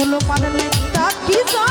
ষোলো মানে লেখা কি জানি কি